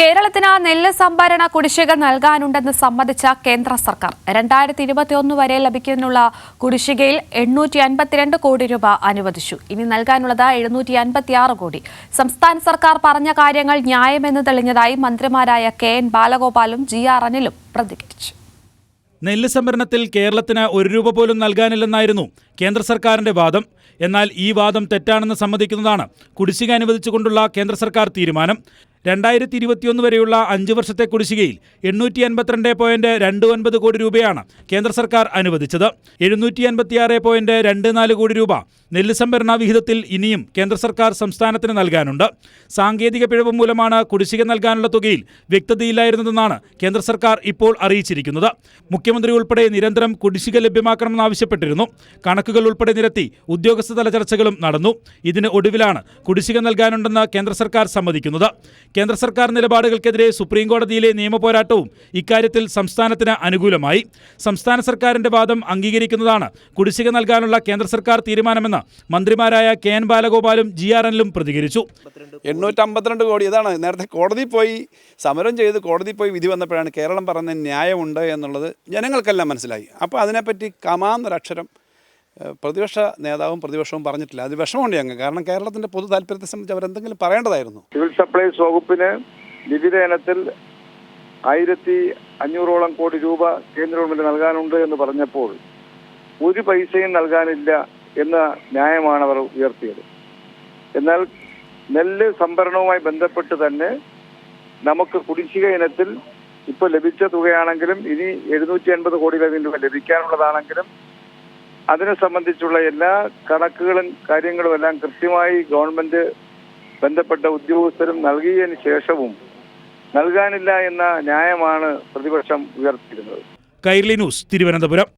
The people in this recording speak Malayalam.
കേരളത്തിന് നെല്ല് സംഭരണ കുടിശ്ശിക നൽകാനുണ്ടെന്ന് സമ്മതിച്ച കേന്ദ്ര സർക്കാർ. രണ്ടായിരത്തി ഇരുപത്തിയൊന്ന് വരെ ലഭിക്കുന്നുള്ള കുടിശ്ശികയിൽ എണ്ണൂറ്റി അൻപത്തിരണ്ട് കോടി രൂപ അനുവദിച്ചു. ഇനി നൽകാനുള്ളത് എഴുന്നൂറ്റി അൻപത്തിയാറ് കോടി. സംസ്ഥാന സർക്കാർ പറഞ്ഞ കാര്യങ്ങൾ ന്യായമെന്ന് തെളിഞ്ഞതായി മന്ത്രിമാരായ കെ എൻ ബാലഗോപാലും ജി ആർ അനിലും പ്രതികരിച്ചു. നെല്ല് സംഭരണത്തിൽ കേരളത്തിന് ഒരു രൂപ പോലും നൽകാനില്ലെന്നായിരുന്നു കേന്ദ്ര സർക്കാരിന്റെ വാദം. എന്നാൽ ഈ വാദം തെറ്റാണെന്ന് സമ്മതിക്കുന്നതാണ് കുടിശ്ശിക അനുവദിച്ചുകൊണ്ടുള്ള കേന്ദ്ര സർക്കാർ തീരുമാനം. രണ്ടായിരത്തി ഇരുപത്തിയൊന്ന് വരെയുള്ള അഞ്ച് വർഷത്തെ കുടിശ്ശികയിൽ എണ്ണൂറ്റി അൻപത്തിരണ്ട് പോയിന്റ് രണ്ട് ഒൻപത് കോടി രൂപയാണ് കേന്ദ്ര സർക്കാർ അനുവദിച്ചത്. എഴുന്നൂറ്റി അൻപത്തിയാറ് പോയിന്റ് രണ്ട് നാല് കോടി രൂപ നെല്ല് സംഭരണ വിഹിതത്തിൽ ഇനിയും കേന്ദ്ര സർക്കാർ സംസ്ഥാനത്തിന് നൽകാനുണ്ട്. സാങ്കേതിക പിഴവ് മൂലമാണ് കുടിശ്ശിക നൽകാനുള്ള തുകയിൽ വ്യക്തതയില്ലായിരുന്നതെന്നാണ് കേന്ദ്ര സർക്കാർ ഇപ്പോൾ അറിയിച്ചിരിക്കുന്നത്. മുഖ്യമന്ത്രി ഉൾപ്പെടെ നിരന്തരം കുടിശ്ശിക ലഭ്യമാക്കണമെന്നാവശ്യപ്പെട്ടിരുന്നു കണക്കുകൾ ഉൾപ്പെടെ നിരത്തി ഉദ്യോഗസ്ഥതല ചർച്ചകളും നടന്നു. ഇതിന് ഒടുവിലാണ് കുടിശ്ശിക നൽകാനുണ്ടെന്ന് കേന്ദ്ര സർക്കാർ സമ്മതിക്കുന്നത്. കേന്ദ്ര സർക്കാർ നിലപാടുകൾക്കെതിരെ സുപ്രീം കോടതിയിലെ നിയമപോരാട്ടവും ഇക്കാര്യത്തിൽ സംസ്ഥാനത്തിന് അനുകൂലമായി. സംസ്ഥാന സർക്കാരിന്റെ വാദം അംഗീകരിക്കുന്നതാണ് കുടിശ്ശിക നൽകാനുള്ള കേന്ദ്ര സർക്കാർ തീരുമാനമെന്ന് മന്ത്രിമാരായ കെ എൻ ബാലഗോപാലും ജി ആർ എല്ലും പ്രതികരിച്ചു. എണ്ണൂറ്റമ്പത്തിരണ്ട് കോടി ഇതാണ് നേരത്തെ കോടതി പോയി സമരം ചെയ്ത് കോടതി പോയി വിധി വന്നപ്പോഴാണ് കേരളം പറഞ്ഞ ന്യായമുണ്ട് എന്നുള്ളത് ജനങ്ങൾക്കെല്ലാം മനസ്സിലായി. അപ്പോൾ അതിനെപ്പറ്റി കമാന്നൊരക്ഷരം പ്രതിപക്ഷ നേതാവും പ്രതിപക്ഷവും പറഞ്ഞിട്ടില്ല. അത് വിഷമമുണ്ട് ഞങ്ങൾ കാരണം കേരളത്തിന്റെ പൊതു താല്പര്യത്തെ സംബന്ധിച്ച് അവരെന്തെങ്കിലും പറയേണ്ടതായിരുന്നു. സിവിൽ സപ്ലൈസ് വകുപ്പിന് വിവിധ ഇനത്തിൽ ആയിരത്തി അഞ്ഞൂറോളം കോടി രൂപ കേന്ദ്ര ഗവൺമെന്റ് നൽകാനുണ്ട് എന്ന് പറഞ്ഞപ്പോൾ ഒരു പൈസയും നൽകാനില്ല എന്ന ന്യായമാണ് അവർ ഉയർത്തിയത്. എന്നാൽ നെല്ല് സംഭരണവുമായി ബന്ധപ്പെട്ട് തന്നെ നമുക്ക് കുടിശ്ശിക ഇനത്തിൽ ഇപ്പോൾ ലഭിച്ച തുകയാണെങ്കിലും ഇനി എഴുന്നൂറ്റി അൻപത് കോടിയിലധികം രൂപ ലഭിക്കാനുള്ളതാണെങ്കിലും അതിനെ സംബന്ധിച്ചുള്ള എല്ലാ കണക്കുകളും കാര്യങ്ങളും എല്ലാം കൃത്യമായി ഗവൺമെന്റ് ബന്ധപ്പെട്ട ഉദ്യോഗസ്ഥരും നൽകിയതിനു ശേഷവും നൽകാനില്ല എന്ന ന്യായമാണ് പ്രതിപക്ഷം ഉയർത്തിയിരുന്നത്. കൈർലി ന്യൂസ് തിരുവനന്തപുരം.